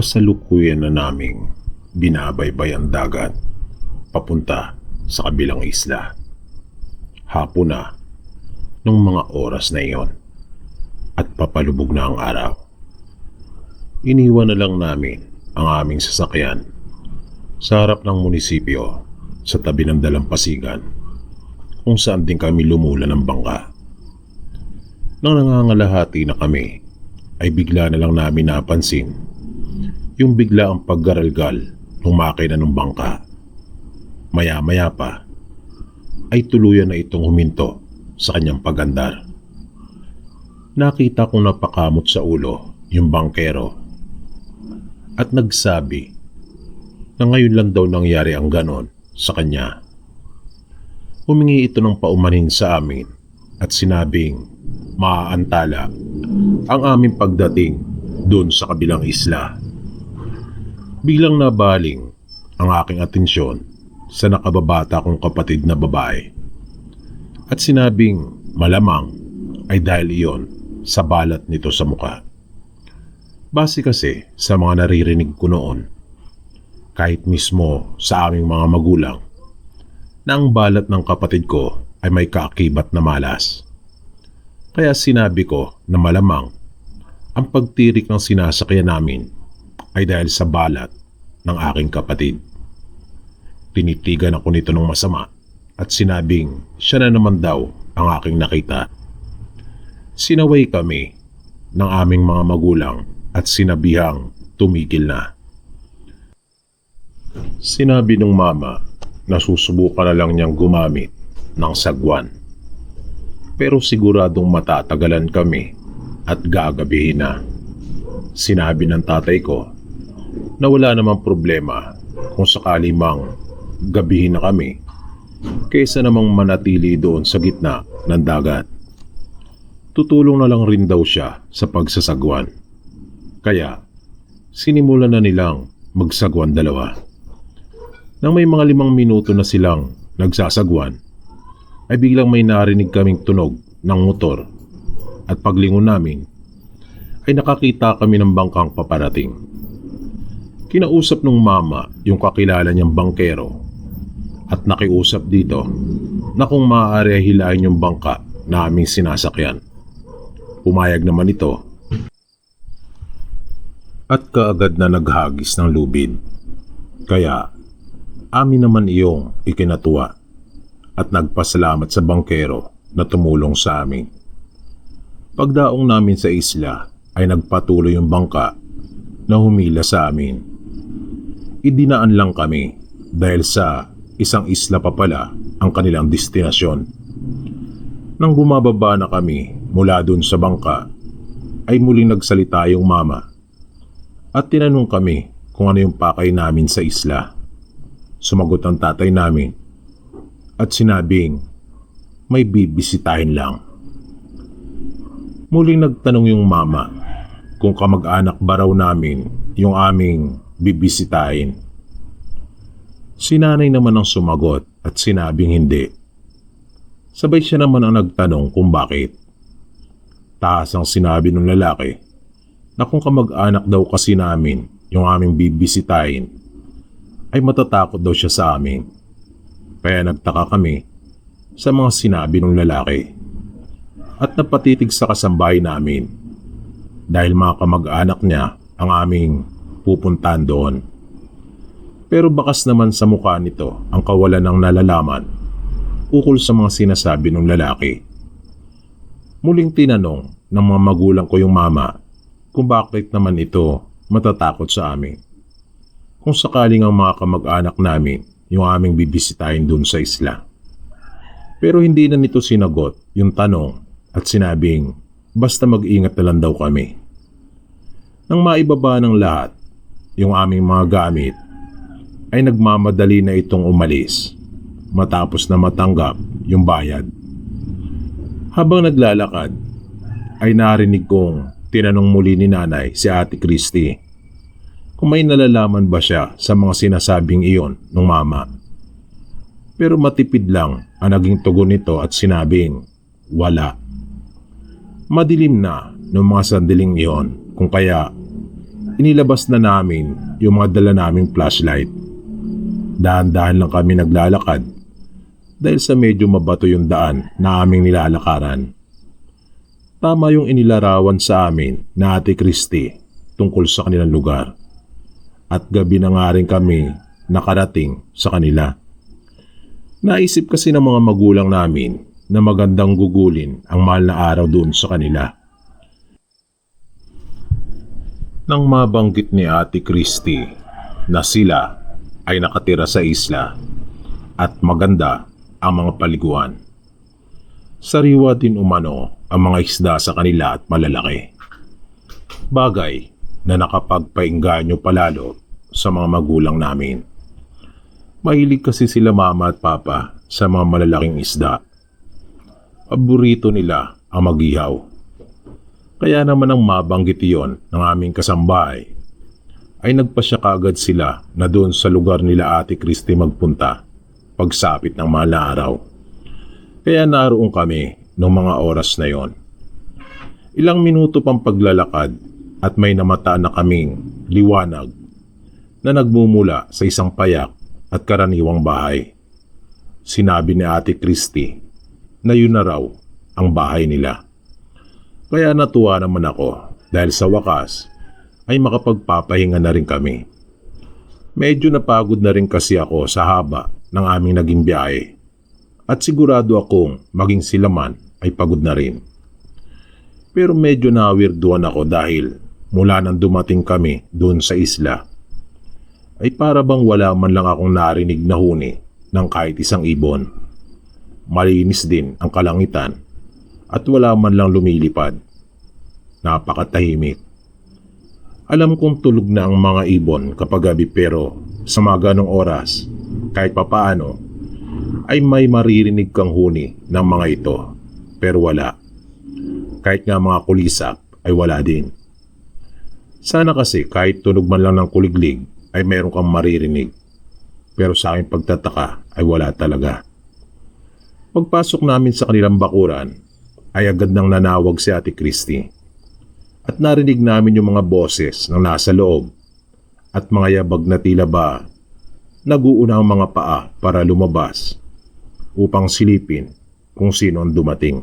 kasalukuyan na naming binabaybay ang dagat papunta sa kabilang isla. Hapon na nung mga oras na iyon at papalubog na ang araw. Iniwan na lang namin ang aming sasakyan sa harap ng munisipyo sa tabi ng dalampasigan kung saan din kami lumula ng bangka. Nang nangangalahati na kami, ay bigla na lang namin napansin yung bigla ang paggaralgal ng makina ng bangka. Maya-maya pa, ay tuluyan na itong huminto sa kanyang pagandar. Nakita kong napakamot sa ulo yung bangkero at nagsabi na ngayon lang daw nangyari ang ganon sa kanya. Humingi ito ng paumanin sa amin at sinabing maaantala ang aming pagdating doon sa kabilang isla. Biglang nabaling ang aking atensyon sa nakababata kong kapatid na babae. At sinabing malamang ay dahil iyon sa balat nito sa muka. Base kasi sa mga naririnig ko noon, kahit mismo sa aming mga magulang, na ang balat ng kapatid ko ay may kaakibat na malas. Kaya sinabi ko na malamang ang pagtirik ng sinasakyan namin ay dahil sa balat ng aking kapatid. Tinitigan ako nito ng masama at sinabing siya na naman daw ang aking nakita. Sinaway kami ng aming mga magulang at sinabihang tumigil na. Sinabi ng mama na susubukan na lang niyang gumamit ng sagwan. Pero siguradong matatagalan kami at gagabihin na. Sinabi ng tatay ko na wala namang problema kung sakali mang gabihin na kami kaysa namang manatili doon sa gitna ng dagat. Tutulong na lang rin daw siya sa pagsasagwan. Kaya, sinimulan na nilang magsagwan dalawa. Nang may mga limang minuto na silang nagsasagwan, ay biglang may narinig kaming tunog ng motor at paglingon namin ay nakakita kami ng bangkang paparating. Kinausap ng mama yung kakilala niyang bangkero at nakiusap dito na kung maaari hilahin yung bangka na aming sinasakyan. Pumayag naman ito at kaagad na naghagis ng lubid. Kaya amin naman iyong ikinatuwa at nagpasalamat sa bangkero na tumulong sa amin. Pagdaong namin sa isla ay nagpatuloy yung bangka na humila sa amin. Idinaan lang kami dahil sa isang isla pa pala ang kanilang destinasyon. Nang bumababa na kami mula dun sa bangka, ay muling nagsalita yung mama at tinanong kami kung ano yung pakay namin sa isla. Sumagot ang tatay namin at sinabing may bibisitahin lang. Muling nagtanong yung mama kung kamag-anak ba raw namin yung aming bibisitahin. Sinanay naman ang sumagot at sinabing hindi. Sabay siya naman ang nagtanong kung bakit. Taas ang sinabi ng lalaki na kung kamag-anak daw kasi namin yung aming bibisitahin ay matatakot daw siya sa amin. Kaya nagtaka kami sa mga sinabi ng lalaki at napatitig sa kasambahay namin dahil mga kamag-anak niya ang aming pupuntahan doon. Pero bakas naman sa mukha nito ang kawalan ng nalalaman ukol sa mga sinasabi ng lalaki. Muling tinanong ng mga magulang ko yung mama kung bakit naman ito matatakot sa amin. Kung sakaling ang mga kamag-anak namin yung aming bibisitahin dun sa isla. Pero hindi na nito sinagot yung tanong at sinabing basta mag-ingat na lang daw kami. Nang maibaba ng lahat yung aming mga gamit ay nagmamadali na itong umalis matapos na matanggap yung bayad. Habang naglalakad ay narinig kong tinanong muli ni nanay si ate Christy kung may nalalaman ba siya sa mga sinasabing iyon ng mama. Pero matipid lang ang naging tugon nito at sinabing, wala. Madilim na noong mga sandaling iyon kung kaya inilabas na namin yung mga dala naming flashlight. Dahan-dahan lang kami naglalakad dahil sa medyo mabato yung daan na aming nilalakaran. Tama yung inilarawan sa amin na Ate Christie tungkol sa kanilang lugar. At gabi na nga rin kami nakarating sa kanila. Naisip kasi ng mga magulang namin na magandang gugulin ang mahal na araw doon sa kanila. Nang mabanggit ni Ate Christie na sila ay nakatira sa isla at maganda ang mga paliguan. Sariwa din umano ang mga isda sa kanila at malalaki. Bagay na nakapagpainganyo palalo sa mga magulang namin. Mahilig kasi sila mama at papa sa mga malalaking isda. Paborito nila ang magihaw. Kaya naman ang mabanggit iyon ng aming kasambahay ay nagpasya kagad sila na doon sa lugar nila Ate Christie magpunta pagsapit ng mahal na araw. Kaya naroon kami noong mga oras na yon. Ilang minuto pang paglalakad at may namata na kaming liwanag na nagmumula sa isang payak at karaniwang bahay. Sinabi ni Ate Christie na yun na raw ang bahay nila. Kaya natuwa naman ako dahil sa wakas ay makapagpapahinga na rin kami. Medyo napagod na rin kasi ako sa haba ng aming naging biyahe at sigurado akong maging sila man ay pagod na rin. Pero medyo nawirduan ako dahil mula nang dumating kami doon sa isla ay para bang wala man lang akong narinig na huni ng kahit isang ibon. Malinis din ang kalangitan at wala man lang lumilipad. Napakatahimik. Alam kong tulog na ang mga ibon kapag gabi pero sa mga ganong oras, kahit papaano, ay may maririnig kang huni ng mga ito. Pero wala. Kahit nga mga kulisap ay wala din. Sana kasi kahit tunog man lang ng kuliglig ay meron kang maririnig. Pero sa aking pagtataka ay wala talaga. Pagpasok namin sa kanilang bakuran ay agad nang nanawag si Ate Christie. At narinig namin yung mga boses ng nasa loob at mga yabag na tila ba naguuna ang mga paa para lumabas upang silipin kung sino ang dumating.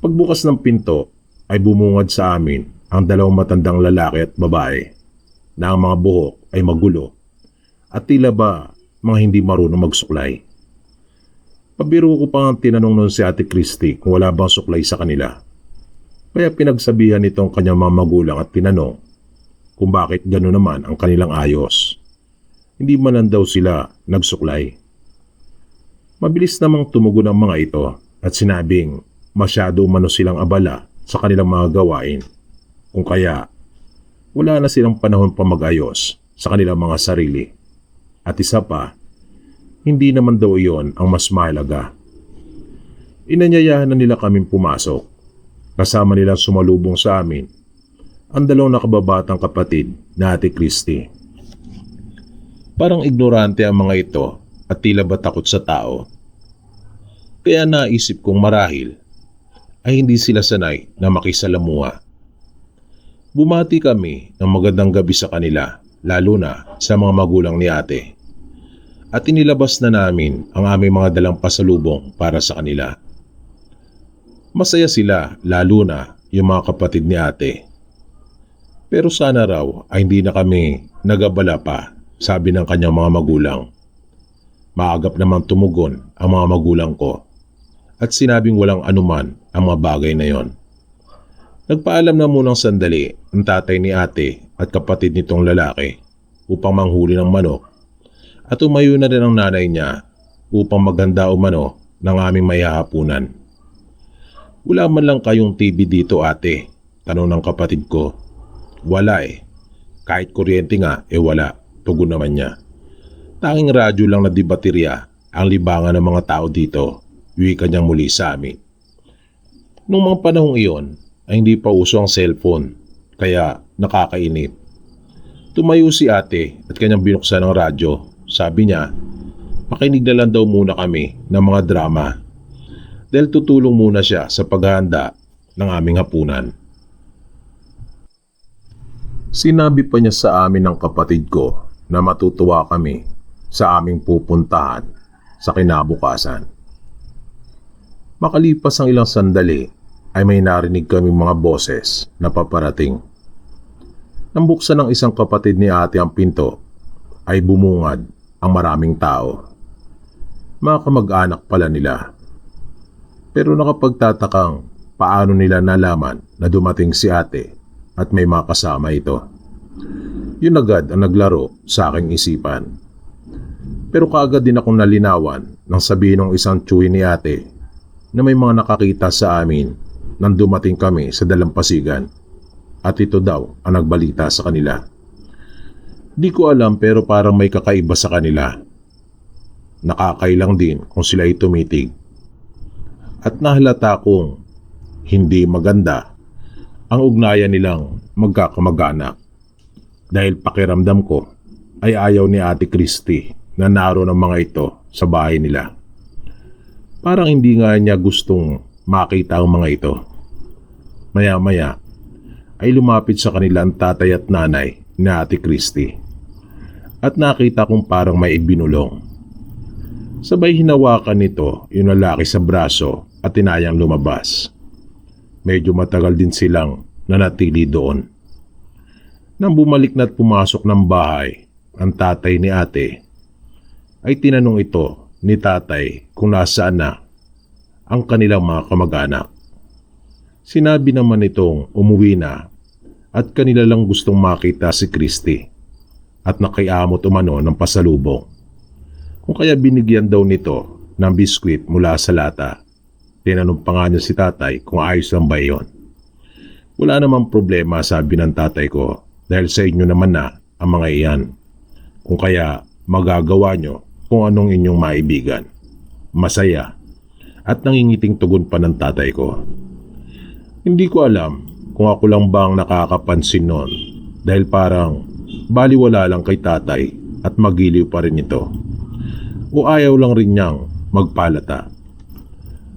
Pagbukas ng pinto ay bumungad sa amin ang dalawang matandang lalaki at babae na ang mga buhok ay magulo at tila ba mga hindi marunong magsuklay. Pabiro ko pa ang tinanong nun si Ate Christie kung wala bang suklay sa kanila. Kaya pinagsabihan nitong kanyang mga magulang at tinanong kung bakit gano'n naman ang kanilang ayos. Hindi man lang daw sila nagsuklay. Mabilis namang tumugon ang mga ito at sinabing masyado umano silang abala sa kanilang mga gawain. Kung kaya, wala na silang panahon pa mag-ayos sa kanilang mga sarili. At isa pa, hindi naman daw iyon ang mas mahalaga. Inanyayahan na nila kaming pumasok. Kasama nilang sumalubong sa amin ang dalawang nakababatang kapatid na Ate Christie. Parang ignorante ang mga ito at tila ba takot sa tao. Kaya naisip kong marahil ay hindi sila sanay na makisalamuha. Bumati kami ng magandang gabi sa kanila, lalo na sa mga magulang ni ate. At inilabas na namin ang aming mga dalang pasalubong para sa kanila. Masaya sila, lalo na yung mga kapatid ni ate. Pero sana raw ay hindi na kami nagabala pa, sabi ng kanyang mga magulang. Maagap naman tumugon ang mga magulang ko at sinabing walang anuman ang mga bagay na yon. Nagpaalam na munang sandali ang tatay ni ate at kapatid nitong lalaki upang manghuli ng manok at umayo na rin ang nanay niya upang maganda umano ng aming mayahapunan. Wala man lang kayong TV dito ate, tanong ng kapatid ko. Wala eh. Kahit kuryente nga, eh wala. Tugon naman niya. Tanging radyo lang na di baterya ang libangan ng mga tao dito, wika niyang muli sa amin. Nung mga panahong iyon, ay hindi pa uso ang cellphone, kaya nakakainip. Tumayo si ate at kanyang binuksan ng radyo. Sabi niya, makinig na lang daw muna kami ng mga drama dahil tutulong muna siya sa paghahanda ng aming hapunan. Sinabi pa niya sa amin ng kapatid ko na matutuwa kami sa aming pupuntahan sa kinabukasan. Makalipas ang ilang sandali ay may narinig kami mga boses na paparating. Nang buksan ng isang kapatid ni ate ang pinto, ay bumungad ang maraming tao. Mga kamag-anak pala nila. Pero nakapagtatakang paano nila nalaman na dumating si ate at may mga kasama ito. Yun agad ang naglaro sa aking isipan. Pero kaagad din akong nalinawan nang sabihin ng isang tsuwi ni ate na may mga nakakita sa amin nang dumating kami sa dalampasigan at ito daw ang nagbalita sa kanila. Di ko alam pero parang may kakaiba sa kanila. Nakakailang din kung sila ay tumitig. At nahalata kong hindi maganda ang ugnayan nilang magkakamag-anak. Dahil pakiramdam ko ay ayaw ni Ate Christy na naroon ang mga ito sa bahay nila. Parang hindi nga niya gustong makita ang mga ito. Maya-maya ay lumapit sa kanila ang tatay at nanay ni Ate Christy. At nakita kong parang may ibinulong. Sabay hinawakan nito yung lalaki sa braso at tinayang lumabas. Medyo matagal din silang nanatili doon. Nang bumalik na at pumasok ng bahay, ang tatay ni ate, ay tinanong ito ni tatay kung nasaan na ang kanilang mga kamag-anak. Sinabi naman nitong umuwi na at kanila lang gustong makita si Christy at nakayamot umano ng pasalubong. Kung kaya binigyan daw nito ng biskwit mula sa lata. Tinanong pa nga niya si tatay kung ayos lang ba yun. Wala namang problema sabi ng tatay ko dahil sa inyo naman na ang mga iyan. Kung kaya magagawa nyo kung anong inyong maibigan. Masaya at nangingiting tugon pa ng tatay ko. Hindi ko alam kung ako lang bang nakakapansin noon dahil parang baliwala lang kay tatay at magiliw pa rin ito. O ayaw lang rin niyang magpalata.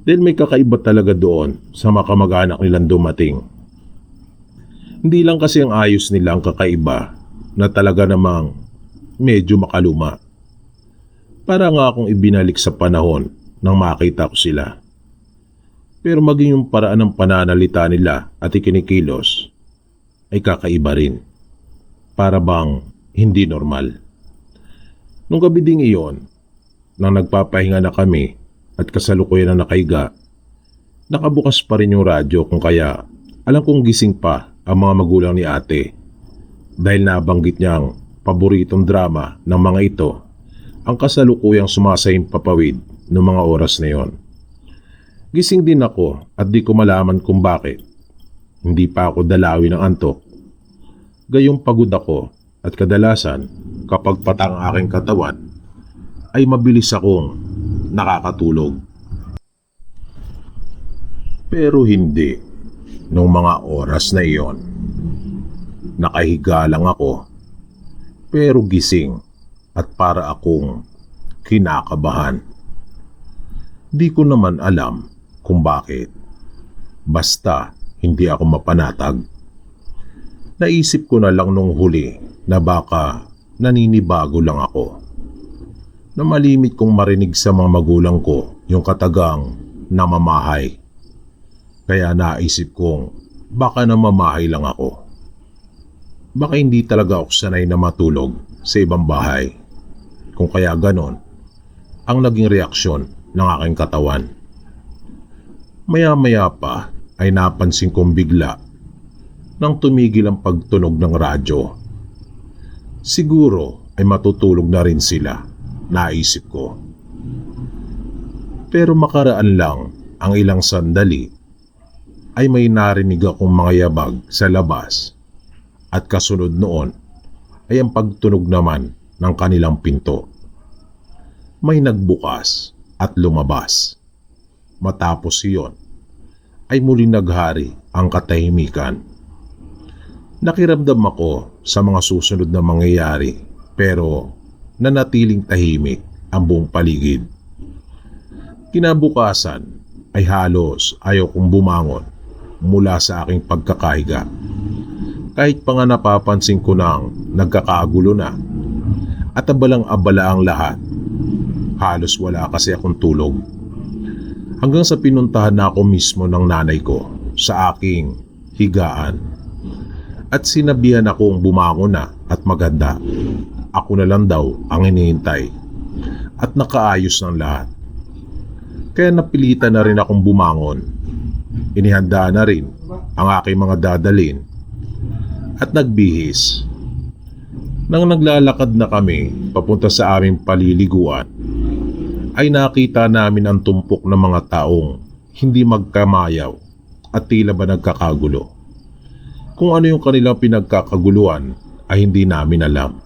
Dahil may kakaiba talaga doon sa makamag-anak nilang dumating. Hindi lang kasi ang ayos nila ang kakaiba na talaga namang medyo makaluma. Para nga akong ibinalik sa panahon nang makita ko sila. Pero maging yung paraan ng pananalita nila at ikinikilos ay kakaiba rin. Para bang hindi normal. Nung gabi ding iyon, nang nagpapahinga na kami at kasalukuyan na nakahiga, nakabukas pa rin yung radyo kung kaya alam kong gising pa ang mga magulang ni ate dahil nabanggit niyang paboritong drama ng mga ito ang kasalukuyang sumasayang papawid ng mga oras na yon. Gising din ako at di ko malaman kung bakit. Hindi pa ako dalawi ng antok. Gayong pagod ako at kadalasan kapag patang ang aking katawan ay mabilis akong nakakatulog. Pero hindi nung mga oras na iyon. Nakahiga lang ako pero gising at para akong kinakabahan. Di ko naman alam kung bakit. Basta hindi ako mapanatag. Naisip ko na lang nung huli na baka naninibago lang ako. Na malimit kong marinig sa mga magulang ko yung katagang namamahay. Kaya naisip kong baka namamahay lang ako. Baka hindi talaga ako sanay na matulog sa ibang bahay. Kung kaya ganon, ang naging reaksyon ng aking katawan. Maya-maya pa ay napansin kong bigla nang tumigil ang pagtunog ng radyo. Siguro ay matutulog na rin sila, naisip ko. Pero makaraan lang ang ilang sandali ay may narinig akong mga yabag sa labas at kasunod noon ay ang pagtunog naman ng kanilang pinto. May nagbukas at lumabas. Matapos iyon ay muli naghari ang katahimikan. Nakiramdam ako sa mga susunod na mangyayari pero nanatiling tahimik ang buong paligid. Kinabukasan ay halos ayaw kong bumangon mula sa aking pagkakahiga. Kahit pa nga napapansin ko nang nagkakagulo na at abalang abala ang lahat. Halos wala kasi akong tulog. Hanggang sa pinuntahan na ako mismo ng nanay ko sa aking higaan. At sinabihan akong bumangon na at maganda. Ako na lang daw ang hinihintay. At nakaayos ng lahat. Kaya napilitan na rin akong bumangon. Inihanda na rin ang aking mga dadalin at nagbihis. Nang naglalakad na kami papunta sa aming paliliguan, ay nakita namin ang tumpok ng mga taong hindi magkamayaw at tila ba nagkakagulo. Kung ano yung kanilang pinagkakaguluhan ay hindi namin alam.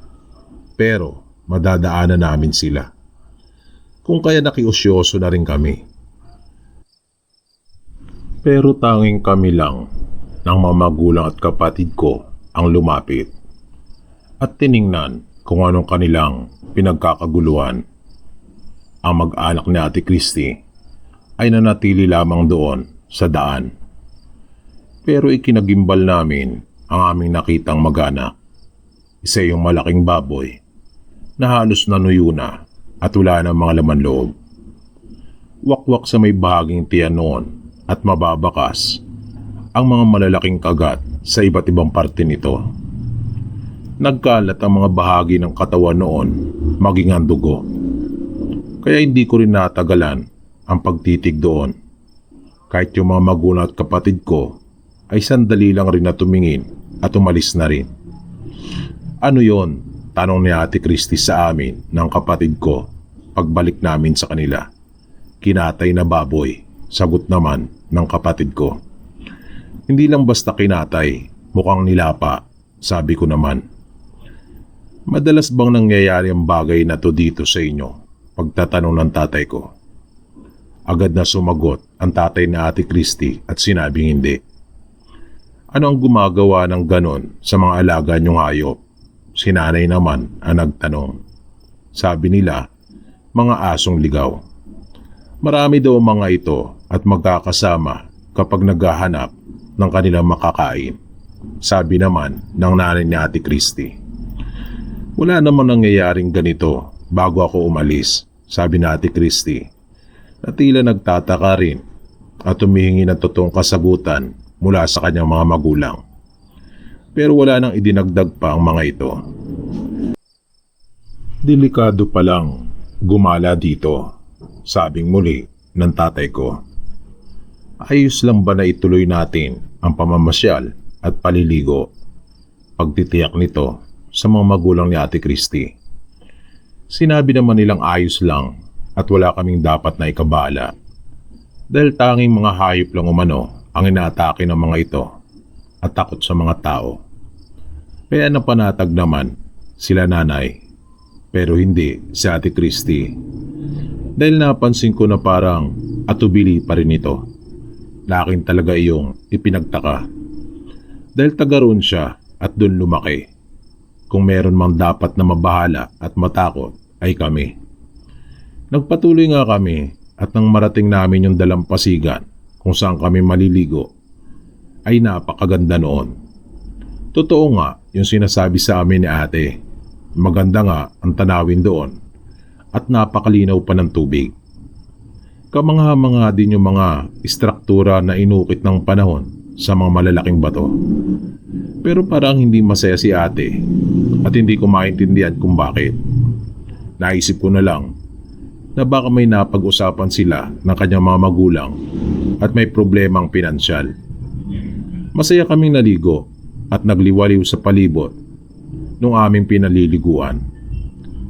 Pero madadaanan namin sila. Kung kaya nakiusyoso na rin kami. Pero tanging kami lang ng mga magulang at kapatid ko ang lumapit at tiningnan kung anong kanilang pinagkakaguluhan. Ang mag-anak ni Ate Christie ay nanatili lamang doon sa daan. Pero ikinagimbal namin ang aming nakitang mag-anak. Isa yung malaking baboy na halos nanuyo na at wala ng mga laman loob. Wakwak sa may bahaging tiyan noon at mababakas ang mga malalaking kagat sa iba't ibang parte nito. Nagkalat ang mga bahagi ng katawan noon maging ang dugo. Kaya hindi ko rin natagalan ang pagtitig doon. Kahit yung mga magulang at kapatid ko ay sandali lang rin na tumingin at umalis na rin. Ano yon? Tanong ni Ate Christy sa amin ng kapatid ko pagbalik namin sa kanila. Kinatay na baboy, sagot naman ng kapatid ko. Hindi lang basta kinatay, mukhang nilapa, sabi ko naman. Madalas bang nangyayari ang bagay na to dito sa inyo? Pagtatanong ng tatay ko. Agad na sumagot ang tatay ni Ate Christy at sinabing hindi. Ano ang gumagawa ng ganon sa mga alaga niyong hayop? Si nanay naman ang nagtanong. Sabi nila, mga asong ligaw. Marami daw mga ito at magkakasama kapag naghahanap ng kanilang makakain. Sabi naman ng nanay ni Ate Christy. Wala naman nangyayaring ganito bago ako umalis, sabi ni Ate Christy. Na tila nagtataka rin at humihingi ng totoong kasagutan mula sa kanyang mga magulang. Pero wala nang idinagdag pa ang mga ito. Delikado pa lang gumala dito, sabing muli ng tatay ko. Ayos lang ba na ituloy natin ang pamamasyal at paliligo? Pagtitiyak nito sa mga magulang ni Ate Christy. Sinabi naman nilang ayos lang at wala kaming dapat na ikabala. Dahil tanging mga hayop lang umano ang inaatake ng mga ito at takot sa mga tao. Kaya napanatag naman sila nanay pero hindi si Ate Christy. Dahil napansin ko na parang atubili pa rin ito. Laking talaga iyong ipinagtaka. Dahil taga roon siya at doon lumaki. Kung meron mang dapat na mabahala at matakot ay kami. Nagpatuloy nga kami at nang marating namin yung dalampasigan kung saan kami maliligo ay napakaganda noon. Totoo nga yung sinasabi sa amin ni ate. Maganda nga ang tanawin doon at napakalinaw pa ng tubig. Kamangha-mangha din yung mga istruktura na inukit ng panahon sa mga malalaking bato. Pero parang hindi masaya si ate at hindi ko maintindihan kung bakit. Naisip ko na lang na baka may napag-usapan sila ng kanyang mga magulang at may problemang pinansyal. Masaya kaming naligo at nagliwaliw sa palibot nung aming pinaliliguan.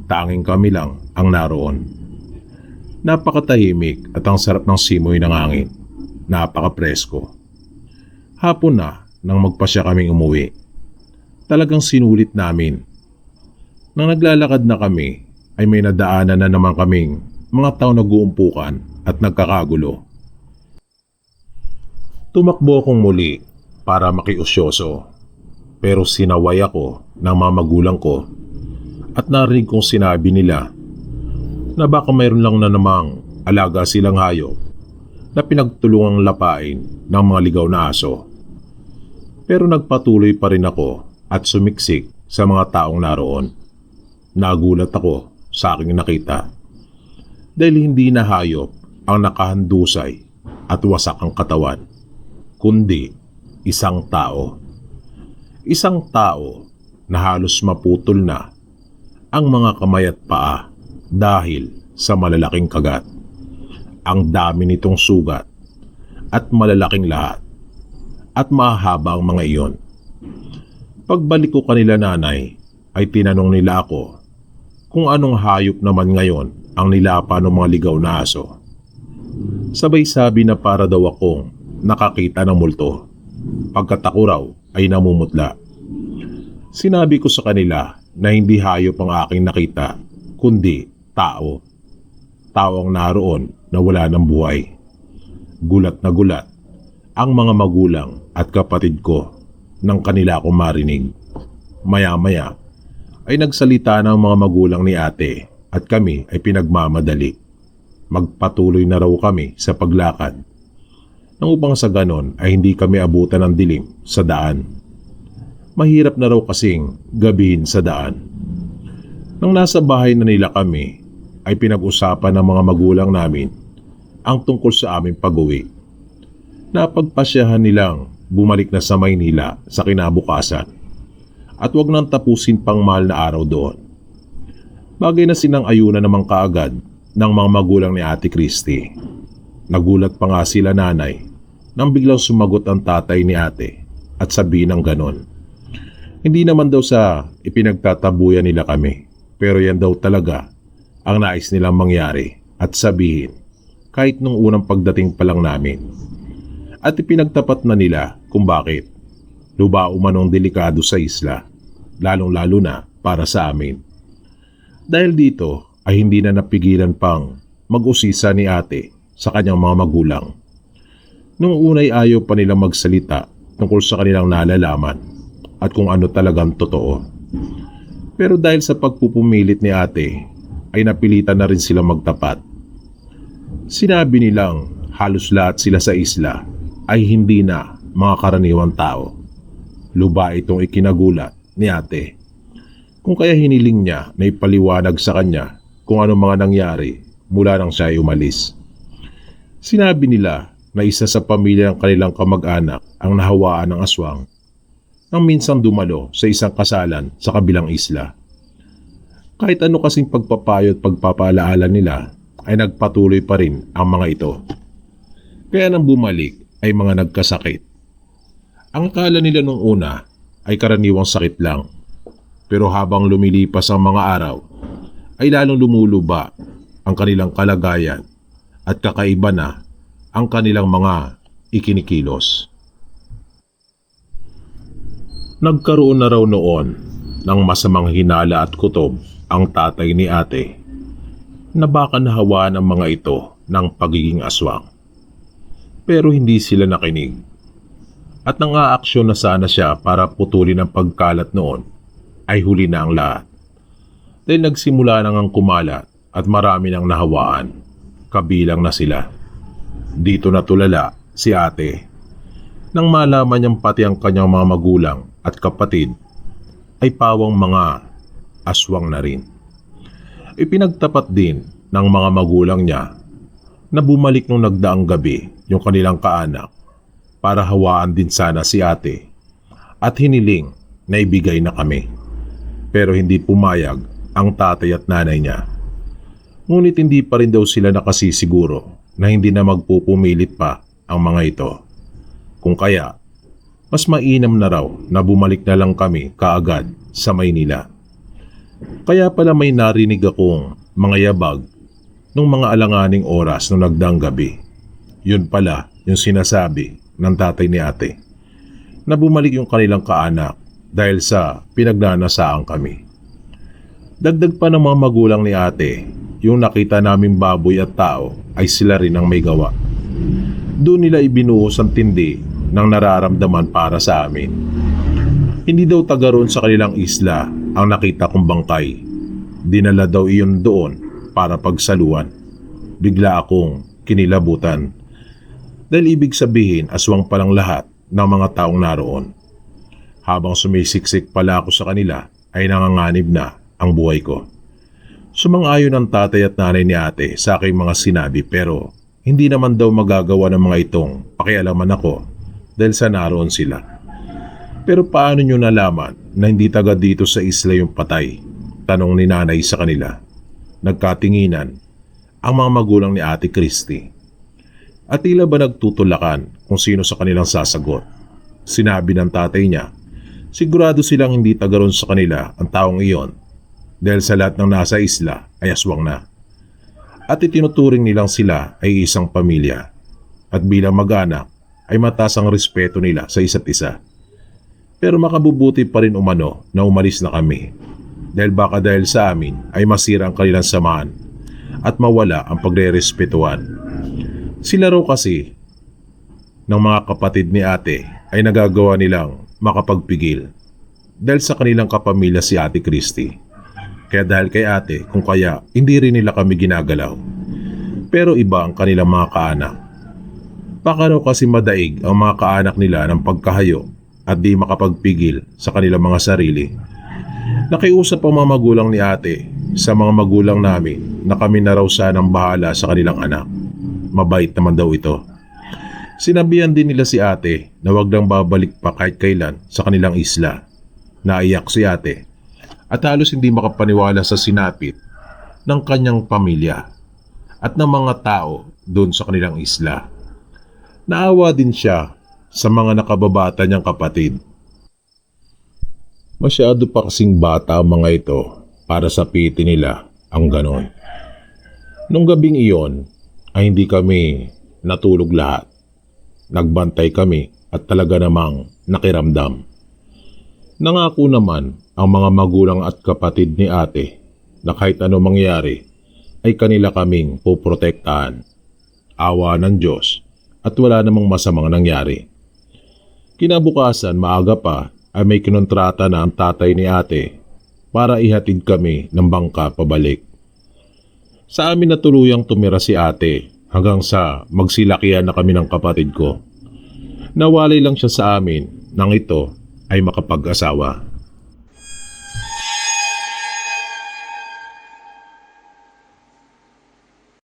Tanging kami lang ang naroon. Napakatahimik at ang sarap ng simoy ng hangin. Napakapresko. Hapon na nang magpasya kaming umuwi. Talagang sinulit namin. Nang naglalakad na kami ay may nadaanan na naman kaming mga tao nag-uumpukan at nagkakagulo. Tumakbo akong muli para makiusyoso pero sinaway ako ng mga magulang ko at narinig kong sinabi nila na baka mayroon lang na namang alaga silang hayop na pinagtulungang lapain ng mga ligaw na aso. Pero nagpatuloy pa rin ako at sumiksik sa mga taong naroon. Nagulat ako sa aking nakita. Dahil hindi na hayop ang nakahandusay at wasak ang katawan, kundi isang tao. Isang tao na halos maputol na ang mga kamay at paa dahil sa malalaking kagat. Ang dami nitong sugat at malalaking lahat at mahaba ang mga iyon. Pagbalik ko kanila nanay ay tinanong nila ako kung anong hayop naman ngayon ang nilapa ng mga ligaw na aso. Sabay sabi na para daw akong nakakita ng multo. Pagkatako raw ay namumutla. Sinabi ko sa kanila na hindi hayop ang aking nakita, kundi tao. Tao ang naroon na wala ng buhay. Gulat na gulat ang mga magulang at kapatid ko nang kanila akong marinig. Maya-maya ay nagsalita ng mga magulang ni ate at kami ay pinagmamadali. Magpatuloy na raw kami sa paglakad. Nang upang sa ganon ay hindi kami abutan ng dilim sa daan. Mahirap na raw kasing gabihin sa daan. Nang nasa bahay na nila kami, ay pinag-usapan ng mga magulang namin ang tungkol sa aming pag-uwi. Napagpasyahan nilang bumalik na sa Maynila sa kinabukasan at wag nang tapusin pang mahal na araw doon. Bagay na sinang ayuna naman kaagad ng mga magulang ni Ate Christy. Nagulat pa nga sila nanay nang biglang sumagot ang tatay ni ate at sabihin ng ganon. Hindi naman daw sa ipinagtatabuyan nila kami pero yan daw talaga ang nais nilang mangyari at sabihin kahit nung unang pagdating pa lang namin. At ipinagtapat na nila kung bakit. Luba umanong delikado sa isla, lalong-lalo na para sa amin. Dahil dito ay hindi na napigilan pang mag-usisa ni ate sa kanyang mga magulang. Nung unay ayaw pa nilang magsalita tungkol sa kanilang nalalaman at kung ano talagang totoo. Pero dahil sa pagpupumilit ni ate ay napilitan na rin silang magtapat. Sinabi nilang halos lahat sila sa isla ay hindi na mga karaniwang tao. Luba itong ikinagulat ni ate. Kung kaya hiniling niya na ipaliwanag sa kanya kung ano mga nangyari mula nang siya ay umalis. Sinabi nila na isa sa pamilya ng kanilang kamag-anak ang nahawaan ng aswang nang minsang dumalo sa isang kasalan sa kabilang isla. Kahit ano kasing pagpapayo at pagpapalaala nila ay nagpatuloy pa rin ang mga ito. Kaya nang bumalik ay mga nagkasakit. Ang akala nila nung una ay karaniwang sakit lang. Pero habang lumilipas ang mga araw, ay lalong lumuluba ang kanilang kalagayan at kakaiba na ang kanilang mga ikinikilos. Nagkaroon na raw noon ng masamang hinala at kutob ang tatay ni ate na baka nahawa ng mga ito ng pagiging aswang. Pero hindi sila nakinig. At nang aaksyon na sana siya para putulin ang pagkalat noon, ay huli na ang lahat. Dahil nagsimula nang ang kumalat at marami nang nahawaan, kabilang na sila. Dito natulala si ate. Nang malaman niyang pati ang kanyang mga magulang at kapatid ay pawang mga aswang na rin. Ipinagtapat din ng mga magulang niya na bumalik nung nagdaang gabi yung kanilang kaanak para hawaan din sana si ate at hiniling na ibigay na kami. Pero hindi pumayag ang tatay at nanay niya. Ngunit hindi pa rin daw sila nakasisiguro na hindi na magpupumilit pa ang mga ito. Kung kaya, mas mainam na raw na bumalik na lang kami kaagad sa Maynila. Kaya pala may narinig akong mga yabag nung mga alanganing oras nung nagdang gabi. Yun pala yung sinasabi ng tatay ni ate na bumalik yung kanilang kaanak dahil sa pinagnanasaan kami. Dagdag pa ng mga magulang ni ate, yung nakita naming baboy at tao ay sila rin ang may gawa. Doon nila ibinuhos ang tindi ng nararamdaman para sa amin. Hindi daw taga roon sa kanilang isla ang nakita kong bangkay. Dinala daw iyon doon para pagsaluan. Bigla akong kinilabutan. Dahil ibig sabihin aswang palang lahat ng mga taong naroon. Habang sumisiksik pala ako sa kanila ay nanganganib na ang buhay ko. Sumang-ayon ang tatay at nanay ni ate sa aking mga sinabi pero hindi naman daw magagawa ng mga itong pakialaman ako dahil sa naroon sila. Pero paano nyo nalaman na hindi taga dito sa isla yung patay? Tanong ni nanay sa kanila. Nagkatinginan ang mga magulang ni ate Christy. At tila ba nagtutulakan kung sino sa kanilang sasagot? Sinabi ng tatay niya, sigurado silang hindi taga ron sa kanila ang taong iyon dahil sa lahat ng nasa isla ay aswang na. At itinuturing nilang sila ay isang pamilya. At bilang mag-anak ay mataas ang respeto nila sa isa't isa. Pero makabubuti pa rin umano na umalis na kami dahil baka dahil sa amin ay masira ang kanilang samahan at mawala ang pagre-respetuhan. Sila raw kasi ng mga kapatid ni ate ay nagagawa nilang makapagpigil dahil sa kanilang kapamilya si ate Christy. Kaya dahil kay ate kung kaya hindi rin nila kami ginagalaw. Pero iba ang kanilang mga kaanak. Baka raw kasi madaig ang mga kaanak nila ng pagkahayo at di makapagpigil sa kanilang mga sarili. Nakiusap ang mga magulang ni ate sa mga magulang namin na kami na raw sanang bahala sa kanilang anak. Mabait naman daw ito. Sinabihan din nila si ate na wag nang babalik pa kahit kailan sa kanilang isla. Naiyak si ate at halos hindi makapaniwala sa sinapit ng kanyang pamilya at ng mga tao doon sa kanilang isla. Naawa din siya sa mga nakababata niyang kapatid. Masyado pa kasing bata ang mga ito para sapitin nila ang ganon. Nung gabing iyon ay hindi kami natulog lahat. Nagbantay kami at talaga namang nakiramdam. Nangako naman ang mga magulang at kapatid ni ate na kahit ano mangyari ay kanila kaming puprotektahan. Awa ng Diyos at wala namang masamang nangyari. Kinabukasan maaga pa ay may kinontrata na ang tatay ni ate para ihatid kami ng bangka pabalik. Sa amin na tuluyang tumira si ate hanggang sa magsilakihan na kami ng kapatid ko. Nawalay lang siya sa amin nang ito ay makapag-asawa.